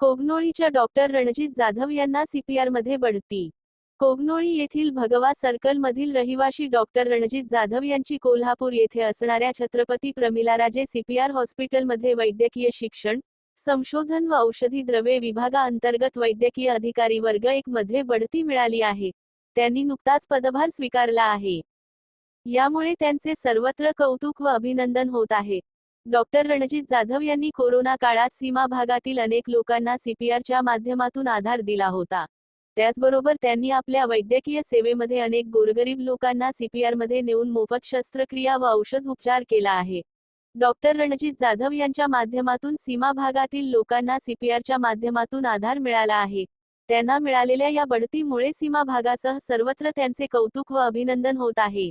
कोगनोळीच्या doctor Ranjit Jadhav यांना सीपीआरमध्ये बढती. कोगनोळी येथील भगवा सर्कलमधील रहिवाशी डॉक्टर रणजित जाधव यांची कोल्हापूर येथे असणाऱ्या छत्रपती प्रमिलाराजे सीपीआर हॉस्पिटलमध्ये वैद्यकीय शिक्षण संशोधन व औषधी द्रव्ये विभागाअंतर्गत वैद्यकीय अधिकारी वर्ग एक मध्ये बढती मिळाली आहे. त्यांनी नुकताच पदभार स्वीकारला आहे. यामुळे त्यांचे सर्वत्र कौतुक व अभिनंदन होत आहे. डॉक्टर रणजित जाधव यांनी कोरोना काळात सीमा भागातील अनेक लोकांना सीपीआरच्या माध्यमातून आधार दिला होता. त्याचबरोबर त्यांनी आपल्या वैद्यकीय सेवेमध्ये अनेक गोरगरीब लोकांना सीपीआरमध्ये नेऊन मोफत शस्त्रक्रिया व औषध उपचार केला आहे. डॉक्टर रणजित जाधव यांच्या माध्यमातून सीमा भागातील लोकांना सीपीआरच्या माध्यमातून आधार मिळाला आहे. त्यांना मिळालेल्या या बढतीमुळे सीमा भागासह सर्वत्र त्यांचे कौतुक व अभिनंदन होत आहे.